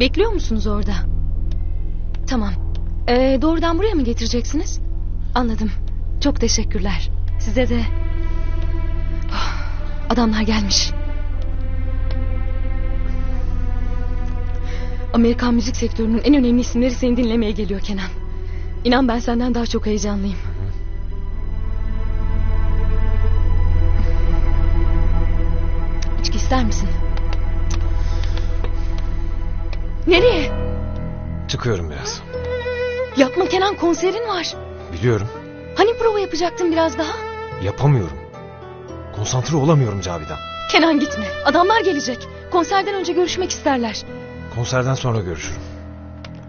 Bekliyor musunuz orada? Tamam. Ee, doğrudan buraya mı getireceksiniz? Anladım. Çok teşekkürler. Size de... Ah, Adamlar gelmiş. Amerikan müzik sektörünün en önemli isimleri seni dinlemeye geliyor Kenan. İnan ben senden daha çok heyecanlıyım. İçki ister misin? Nereye? Çıkıyorum biraz. Yapma Kenan konserin var. Biliyorum. Hani prova yapacaktın biraz daha? Yapamıyorum. Konsantre olamıyorum Cavidan. Kenan gitme. Adamlar gelecek. Konserden önce görüşmek isterler. Konserden sonra görüşürüm.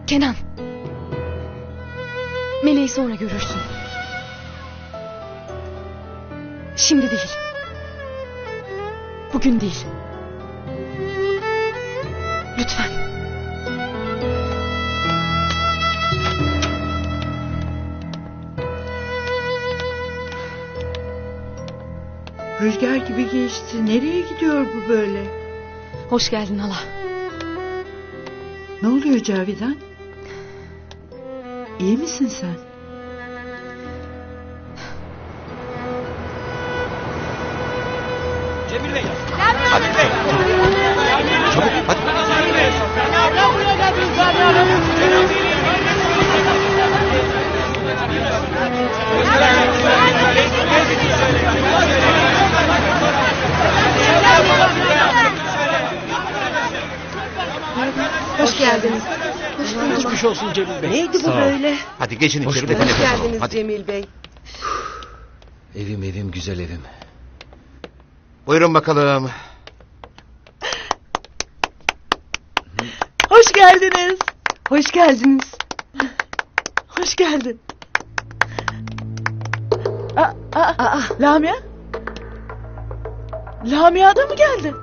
Kenan. Meleği sonra görürsün. Şimdi değil. Bugün değil. Lütfen. Rüzgar gibi geçti. Nereye gidiyor bu böyle? Hoş geldin hala. Ne oluyor Cavidan? İyi misin sen? Çabuk hadi. Hoş geldiniz. Geçmiş olsun Cemil Bey. Neydi bu böyle? Hadi geçin Hoş içeri de bulduk. Hoş nefes alalım. geldiniz Hadi. Cemil Bey. Evim evim güzel evim. Buyurun bakalım. Hoş geldiniz. Hoş geldiniz. Hoş geldin. Aa, aa, aa. Lamia? Lamia da mı geldi?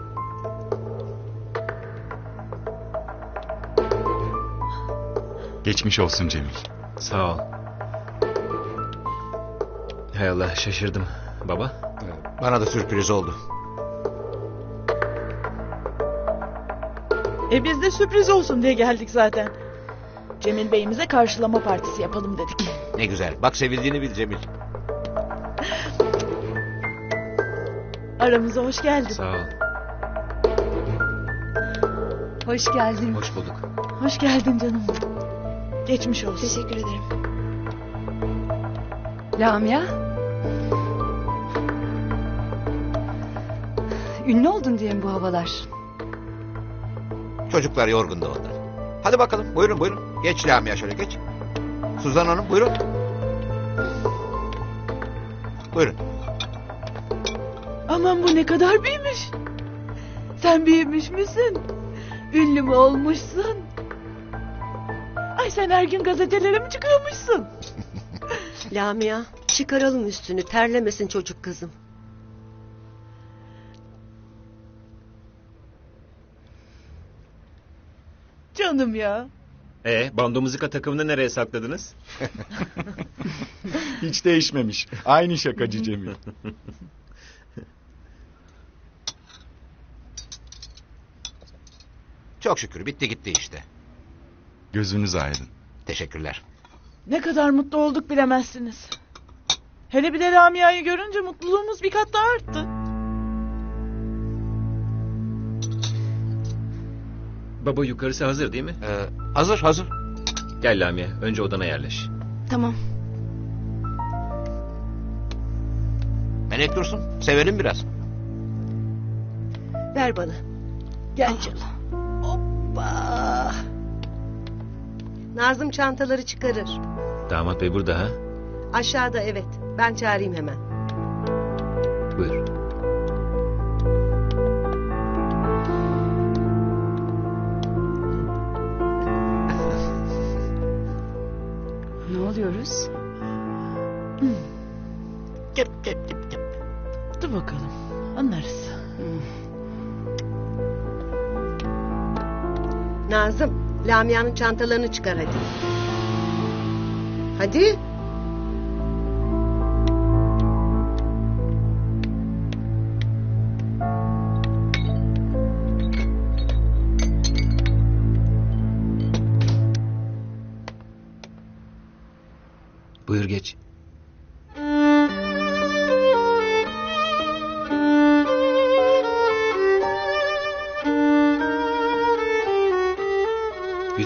Geçmiş olsun Cemil. Sağ ol. Hay Allah şaşırdım. Baba? Bana da sürpriz oldu. E biz de sürpriz olsun diye geldik zaten. Cemil Bey'imize karşılama partisi yapalım dedik. Ne güzel. Bak sevildiğini bil Cemil. Aramıza hoş geldin. Sağ ol. Hoş geldin. Hoş bulduk. Hoş geldin canım. Geçmiş olsun. Teşekkür ederim. Lamia. Ünlü oldun diye mi bu havalar? Çocuklar yorgun da ondan. Hadi bakalım. Buyurun buyurun. Geç Lamia şöyle geç. Suzan Hanım buyurun. Buyurun. Aman bu ne kadar büyümüş. Sen büyümüş müsün? Ünlü mü olmuşsun? Ay sen her gün gazetelere mi çıkıyormuşsun? Lamia çıkaralım üstünü terlemesin çocuk kızım. Canım ya. E, bando muzika takımını nereye sakladınız? Hiç değişmemiş. Aynı şakacı Cemil. Çok şükür bitti gitti işte. Gözünüz aydın. Teşekkürler. Ne kadar mutlu olduk bilemezsiniz. Hele bir de Lamia'yı görünce mutluluğumuz bir kat daha arttı. Baba yukarısı hazır değil mi? Ee, hazır hazır. Gel Lamia önce odana yerleş. Tamam. Melek dursun. Sevelim biraz. Ver bana. Gel canım. Hoppa. Nazım çantaları çıkarır. Damat bey burada ha? Aşağıda evet. Ben çağırayım hemen. Buyur. Ne oluyoruz? Gep gep gep gep. Dur bakalım. Anlarız. Nazım, Lamia'nın çantalarını çıkar hadi. Hadi.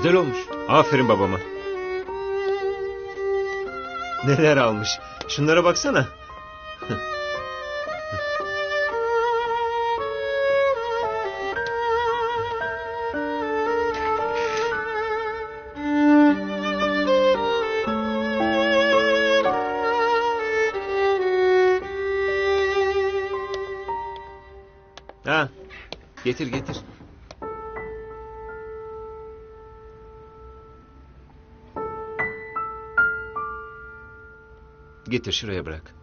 Güzel olmuş. Aferin babama. Neler almış. Şunlara baksana. Ha, Getir getir. Getir şuraya bırak.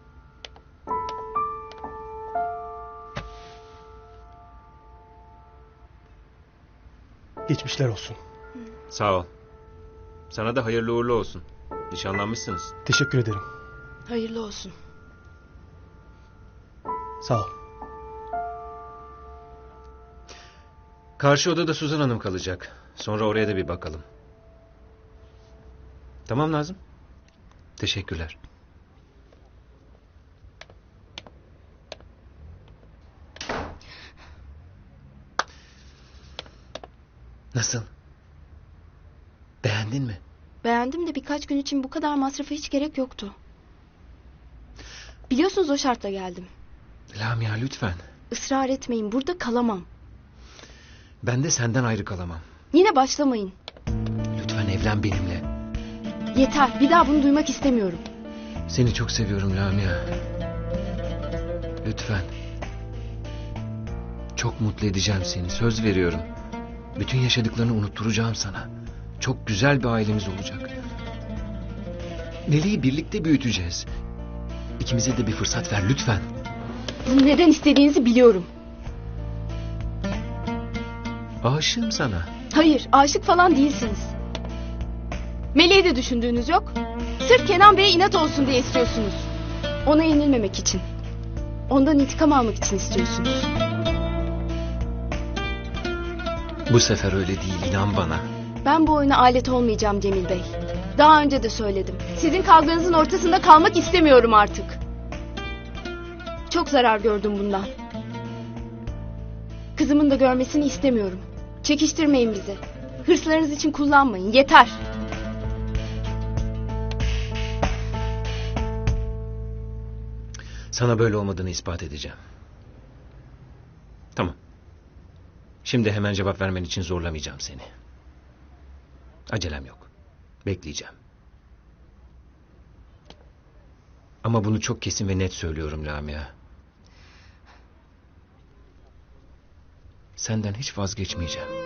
Geçmişler olsun. sağ ol. Sana da hayırlı uğurlu olsun. Nişanlanmışsınız. Teşekkür ederim. Hayırlı olsun. Sağ ol. Karşı odada Suzan Hanım kalacak. Sonra oraya da bir bakalım. Tamam Nazım. Teşekkürler. Nasıl? Beğendin mi? Beğendim de birkaç gün için bu kadar masrafa hiç gerek yoktu. Biliyorsunuz o şartla geldim. Lamia lütfen. Israr etmeyin burada kalamam. Ben de senden ayrı kalamam. Yine başlamayın. Lütfen evlen benimle. Yeter bir daha bunu duymak istemiyorum. Seni çok seviyorum Lamia. Lütfen. Çok mutlu edeceğim seni. Söz veriyorum. Bütün yaşadıklarını unutturacağım sana. Çok güzel bir ailemiz olacak. Neli'yi birlikte büyüteceğiz. İkimize de bir fırsat ver lütfen. Bunu neden istediğinizi biliyorum. Aşığım sana. Hayır aşık falan değilsiniz. Meleği de düşündüğünüz yok. Sırf Kenan Bey'e inat olsun diye istiyorsunuz. Ona yenilmemek için. Ondan intikam almak için istiyorsunuz. Bu sefer öyle değil inan bana. Ben bu oyuna alet olmayacağım Cemil Bey. Daha önce de söyledim. Sizin kavganızın ortasında kalmak istemiyorum artık. Çok zarar gördüm bundan. Kızımın da görmesini istemiyorum. Çekiştirmeyin bizi. Hırslarınız için kullanmayın. Yeter. Sana böyle olmadığını ispat edeceğim. Tamam. Şimdi hemen cevap vermen için zorlamayacağım seni. Acelem yok. Bekleyeceğim. Ama bunu çok kesin ve net söylüyorum Lamia. Senden hiç vazgeçmeyeceğim.